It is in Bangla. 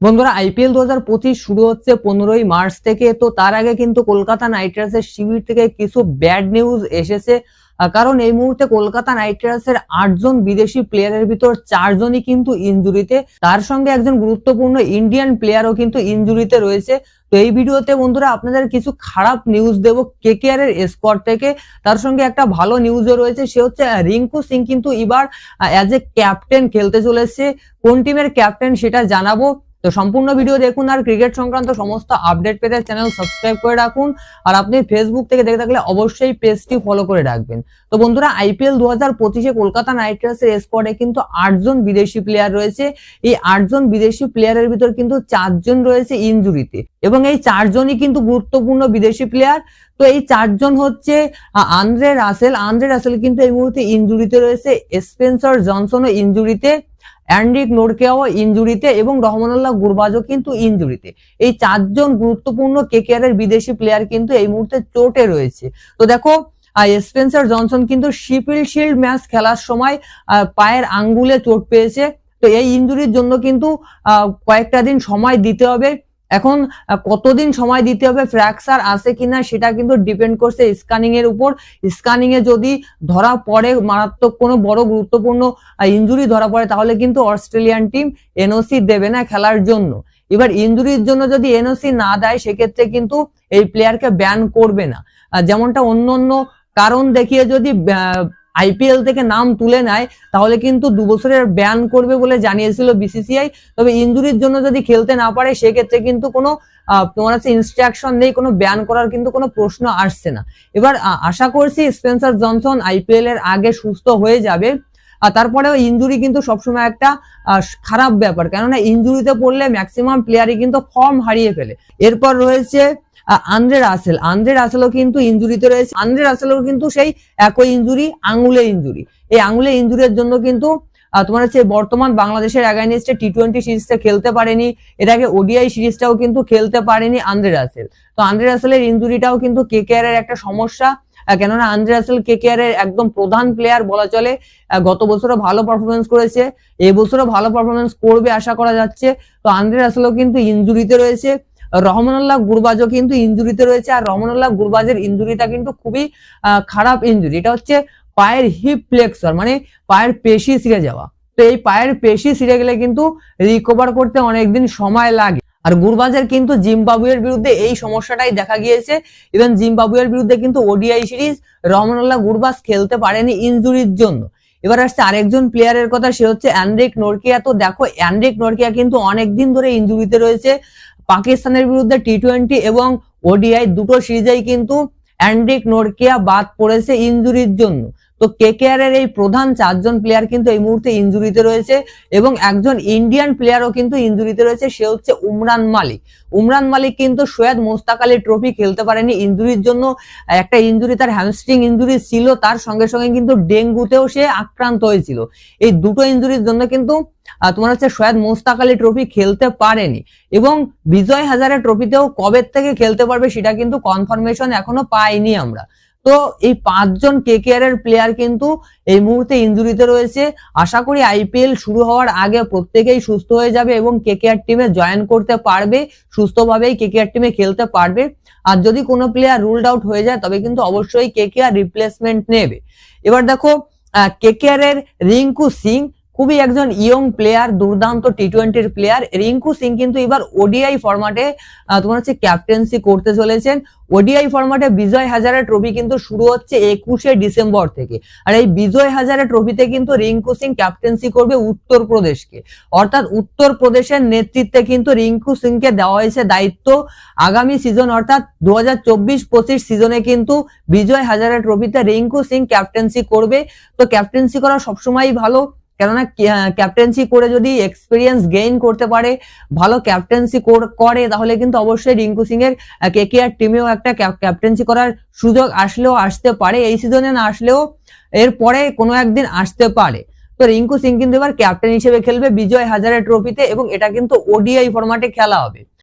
বন্ধুরা আইপিএল দু হাজার পঁচিশ শুরু হচ্ছে পনেরোই মার্চ থেকে। তো তার আগে কিন্তু কলকাতা নাইট রাইডার্সের শিবির থেকে কিছু ব্যাড নিউজ এসেছে। কারণ এই মুহূর্তে কলকাতা নাইট রাইডার্সের আটজন বিদেশি প্লেয়ারের ভিতর চারজনই কিন্তু ইনজুরিতে। তার সঙ্গে একজন গুরুত্বপূর্ণ ইন্ডিয়ান প্লেয়ারও কিন্তু ইনজুরিতে রয়েছে। তো এই ভিডিওতে বন্ধুরা, আপনাদের কিছু খারাপ নিউজ দেব কেকেআর এর স্কোয়াড থেকে। তার সঙ্গে একটা ভালো নিউজও রয়েছে, সে হচ্ছে রিঙ্কু সিং কিন্তু এবার অ্যাজ এ ক্যাপ্টেন খেলতে চলেছে। কোন টিমের ক্যাপ্টেন সেটা জানাব। তো সম্পূর্ণ ভিডিও দেখুন আর ক্রিকেট সংক্রান্ত সমস্ত আপডেট পেতে চ্যানেল সাবস্ক্রাইব করে রাখুন। আর আপনি ফেসবুক থেকে দেখে থাকলে অবশ্যই পেজটি ফলো করে রাখবেন। তো বন্ধুরা আইপিএল দু হাজার পঁচিশে কলকাতা নাইট রাইডার্সের স্কোয়াডে কিন্তু আটজন বিদেশি প্লেয়ার রয়েছে। এই আটজন বিদেশি প্লেয়ারের ভিতর কিন্তু চারজন রয়েছে ইনজুরিতে এবং এই চারজনই কিন্তু গুরুত্বপূর্ণ বিদেশি প্লেয়ার তো এই চারজন হচ্ছে আন্দ্রে রাসেল। আন্দ্রে রাসেল কিন্তু এই মুহূর্তে ইনজুরিতে রয়েছে। স্পেন্সার জনসনও ইনজুরিতে অ্যান্ড্রিক নোরকেও ইনজুরিতে এবং রহমানুল্লাহ গুরবাজও কিন্তু ইনজুরিতে। এই চারজন গুরুত্বপূর্ণ কেকেআর এর বিদেশি প্লেয়ার কিন্তু এই মুহূর্তে চোটে রয়েছে। তো দেখো স্পেন্সার জনসন কিন্তু শিপিল শিল্ড ম্যাচ খেলার সময় পায়ের আঙ্গুলে চোট পেয়েছে। তো এই ইনজুরির জন্য কিন্তু কয়েকটা দিন সময় দিতে হবে। এখন কতদিন সময় দিতে হবে ফ্র্যাকচার আছে কিনা সেটা কিন্তু ডিপেন্ড করছে স্ক্যানিং এর উপর। স্ক্যানিং এ যদি ধরা পড়ে, মারাত্মক কোনো বড় গুরুত্বপূর্ণ ইনজুরি ধরা পড়ে, তাহলে কিন্তু অস্ট্রেলিয়ান টিম এনওসি দেবে না খেলার জন্য। এবার ইনজুরির জন্য যদি এনওসি না দেয়, সেক্ষেত্রে কিন্তু এই প্লেয়ারকে ব্যান করবে না। যেমনটা অন্য অন্য কারণ দেখিয়ে যদি আইপিএল থেকে নাম তুলে নেয়, তাহলে কিন্তু দু বছরের ব্যান করবে বলে জানিয়েছিল বিসিসিআই। তবে ইঞ্জুরির জন্য যদি খেলতে না পারে, সেক্ষেত্রে কিন্তু কোনো তোমার হচ্ছে ইনস্ট্রাকশন নেই, কোনো ব্যান করার কিন্তু কোনো প্রশ্ন আসছে না। এবার আশা করছি স্পেন্সার জনসন আইপিএল এর আগে সুস্থ হয়ে যাবে। আর তারপরেও ইঞ্জুরি কিন্তু সবসময় একটা খারাপ ব্যাপার। কেননা ইনজুরিতে পড়লে ম্যাক্সিমাম প্লেয়ারই কিন্তু ফর্ম হারিয়ে ফেলে। এরপর রয়েছে আন্দ্রে রাসেল। আন্দ্রে রাসেলও কিন্তু ইনজুরিতে রয়েছে। আন্দ্রে রাসেলও কিন্তু সেই একই ইনজুরি আঙুলে ইনজুরি এই আঙুলে ইনজুরির জন্য কিন্তু তোমার হচ্ছে বর্তমান বাংলাদেশের অ্যাগাইনিস্টে টি টোয়েন্টি সিরিজটা খেলতে পারেনি। এর আগে ওডিআই সিরিজটাও কিন্তু খেলতে পারেনি আন্দ্রে রাসেল। তো আন্দ্রে রাসেলের ইনজুরিটাও কিন্তু কেকেআর এর একটা সমস্যা। কেননা আন্দ্রে রাসেল কেকেআর এর একদম প্রধান প্লেয়ার বলা চলে। গত বছরও ভালো পারফরমেন্স করেছে। এবছরও ভালো পারফরমেন্স করবে আশা করা যাচ্ছে। তো আন্দ্রে রাসেলও কিন্তু ইনজুরিতে রয়েছে। রহমানুল্লাহ গুরবাজও কিন্তু ইঞ্জুরিতে রয়েছে, আর রহমানুল্লাহ গুরবাজের ইঞ্জুরিটা কিন্তু খুবই খারাপ ইনজুরি এটা হচ্ছে পায়ের হিপ ফ্লেক্সর মানে পায়ের পেশি ছিঁড়ে যাওয়া। তো এই পায়ের পেশি ছিঁড়ে গেলে কিন্তু রিকভার করতে অনেকদিন সময় লাগে। আর গুরবাজের কিন্তু জিম্বাবুয়ের বিরুদ্ধে এই সমস্যাটাই দেখা গিয়েছে। ইভেন জিম্বাবুয়ের বিরুদ্ধে কিন্তু ওডিআই সিরিজ রহমানুল্লাহ গুরবাজ খেলতে পারেনি ইঞ্জুরির জন্য। এবার আসছে আরেকজন প্লেয়ারের কথা, সে হচ্ছে অ্যান্ড্রিক নোরকিয়া। তো দেখো, অ্যান্ড্রিক নোরকিয়া কিন্তু অনেকদিন ধরে ইনজুরিতে রয়েছে। পাকিস্তানের বিরুদ্ধে টি টোয়েন্টি এবং ওডিআই দুটো সিরিজেই কিন্তু অ্যান্ড্রিক নোরকিয়া বাদ পড়েছে ইঞ্জুরির জন্য। তো কেকেআর এর এই প্রধান চারজন প্লেয়ার কিন্তু এই মুহূর্তে ইঞ্জুরিতে রয়েছে এবং একজন ইন্ডিয়ান প্লেয়ারও কিন্তু ইঞ্জুরিতে রয়েছে, সে হচ্ছে উমরান মালিক। উমরান মালিক কিন্তু সৈয়দ মোস্তাক আলী ট্রফি খেলতে পারেনি ইঞ্জুরির জন্য। একটা ইনজুরি তার হ্যামস্ট্রিং ইনজুরি ছিল, তার সঙ্গে সঙ্গে কিন্তু ডেঙ্গুতেও সে আক্রান্ত হয়েছিল। এই দুটো ইনজুরির জন্য কিন্তু তোমার হচ্ছে সৈয়দ মোস্তাক আলী ট্রফি খেলতে পারেনি। এবং বিজয় হাজারে ট্রফিতেও কবে থেকে খেলতে পারবে সেটা কিন্তু কনফার্মেশন এখনও পাইনি আমরা। তো এই পাঁচজন কেকেআর এর প্লেয়ার কিন্তু এই মুহূর্তে ইনজুরিতে রয়েছে। আশা করি আইপিএল শুরু হওয়ার আগে প্রত্যেকেই সুস্থ হয়ে যাবে এবং কেকেআর টিমে জয়েন করতে পারবে, সুস্থভাবেই কেকেআর টিমে খেলতে পারবে। আর যদি কোনো প্লেয়ার রুলড আউট হয়ে যায়, তবে কিন্তু অবশ্যই কেকেআর রিপ্লেসমেন্ট নেবে। এবার দেখো কেকেআর এর রিঙ্কু সিং খুবই একজন ইয়ং প্লেয়ার দুর্দান্ত টি টোয়েন্টির প্লেয়ার রিঙ্কু সিং কিন্তু এবার ওডিআই ফরম্যাটে তোমার হচ্ছে ক্যাপ্টেন্সি করতে চলেছেন। ওডিআই ফরম্যাটে বিজয় হাজারে ট্রফি কিন্তু শুরু হচ্ছে একুশে ডিসেম্বর থেকে। আর এই বিজয় হাজারে ট্রফিতে কিন্তু রিঙ্কু সিং ক্যাপ্টেন্সি করবে উত্তরপ্রদেশকে। অর্থাৎ উত্তরপ্রদেশের নেতৃত্বে কিন্তু রিঙ্কু সিংকে দেওয়া হয়েছে দায়িত্ব আগামী সিজন অর্থাৎ দু হাজার চব্বিশ পঁচিশ সিজনে কিন্তু বিজয় হাজারে ট্রফিতে রিঙ্কু সিং ক্যাপ্টেন্সি করবে। তো ক্যাপ্টেন্সি করা সবসময়ই ভালো। কেননা ক্যাপ্টেন্সি করে যদি এক্সপিরিয়েন্স গেইন করতে পারে, ভালো ক্যাপ্টেন্সি করে তাহলে কিন্তু অবশ্যই রিঙ্কু সিং এর কেকেআর টিমেও একটা ক্যাপ্টেন্সি করার সুযোগ আসলেও আসতে পারে। এই সিজনে না আসলেও এর পরে কোনো একদিন আসতে পারে। তো রিঙ্কু সিং কিন্তু এবার ক্যাপ্টেন হিসেবে খেলবে বিজয় হাজারে ট্রফিতে এবং এটা কিন্তু ওডিআই ফরম্যাটে খেলা হবে।